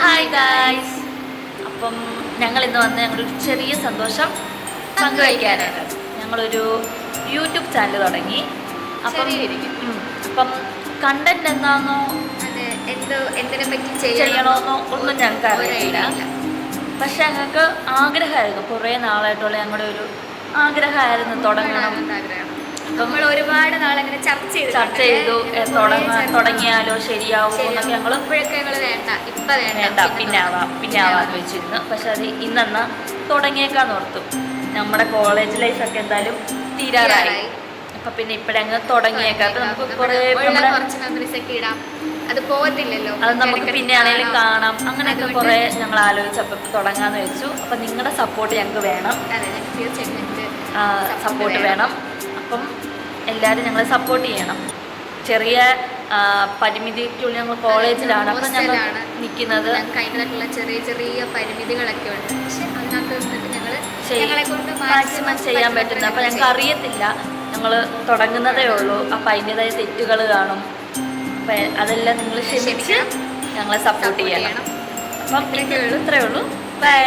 Hi guys അപ്പം ഞങ്ങൾ ഇന്ന് വന്ന് ഞങ്ങളൊരു ചെറിയ സന്തോഷം പങ്കുവയ്ക്കാനാണ്. ഞങ്ങളൊരു യൂട്യൂബ് ചാനൽ തുടങ്ങി. അപ്പം അപ്പം കണ്ടന്റ് എന്താണെന്നോ എന്തോ എന്തിനെ പറ്റി ചെയ്യണമെന്നോ ഒന്നും ഞങ്ങൾക്ക് അറിയില്ല പക്ഷെ ഞങ്ങൾക്ക് ആഗ്രഹമായിരുന്നു. കുറേ നാളായിട്ടുള്ള ഞങ്ങളുടെ ഒരു ആഗ്രഹമായിരുന്നു തുടങ്ങണം. നമ്മൾ ഒരുപാട് നാളങ്ങനെ ചർച്ച ചെയ്തു. ചർച്ച ചെയ്തു. തുടങ്ങിയാലോ ശരിയാവും എന്നൊക്കെ ഞങ്ങൾ ഇപ്പോഴൊക്കെ ഞങ്ങൾ വേണ്ട. ഇപ്പൊ വേണ്ട. പിന്നെ ആവാം പിന്നെ ആവാന്ന് വെച്ചിരുന്നു. പക്ഷെ അത് ഇന്നെന്നാ തുടങ്ങിയേക്കാന്ന് ഓർത്തു. നമ്മുടെ കോളേജ് ലൈഫ് ഒക്കെ എന്തായാലും തീരാറായി. അപ്പൊ പിന്നെ ഇപ്പഴങ്ങ് തുടങ്ങിയേക്കാം നമുക്ക് കുറേ അത് പോകത്തില്ലല്ലോ. അത് നമുക്ക് പിന്നെ ആണെങ്കിലും കാണാം. അങ്ങനെയൊക്കെ കുറെ ഞങ്ങൾ ആലോചിച്ചപ്പോൾ തുടങ്ങാന്ന് വെച്ചു. അപ്പൊ നിങ്ങളുടെ സപ്പോർട്ട് ഞങ്ങൾക്ക് വേണം. സപ്പോർട്ട് വേണം. അപ്പം എല്ലാവരും ഞങ്ങളെ സപ്പോർട്ട് ചെയ്യണം. ചെറിയ പരിമിതിക്കുള്ളിൽ ഞങ്ങൾ കോളേജിലാണ് അപ്പം ഞങ്ങൾ നിൽക്കുന്നത് അതിന്റെതായിട്ടുള്ള ചെറിയ ചെറിയ പരിമിതികളൊക്കെ ഉണ്ട്. പക്ഷെ അതിനകത്ത് ഞങ്ങൾ മാക്സിമം ചെയ്യാൻ പറ്റുന്ന അപ്പം ഞങ്ങൾക്ക് അറിയത്തില്ല. ഞങ്ങൾ തുടങ്ങുന്നതേ ഉള്ളൂ. അപ്പം അതിന്റെതായ തെറ്റുകൾ കാണും. അപ്പം അതെല്ലാം നിങ്ങൾ ക്ഷമിച്ച് ഞങ്ങളെ സപ്പോർട്ട് ചെയ്യണം. ചെയ്യണം. അപ്പം ഇത്രയേ ഉള്ളൂ. ബൈ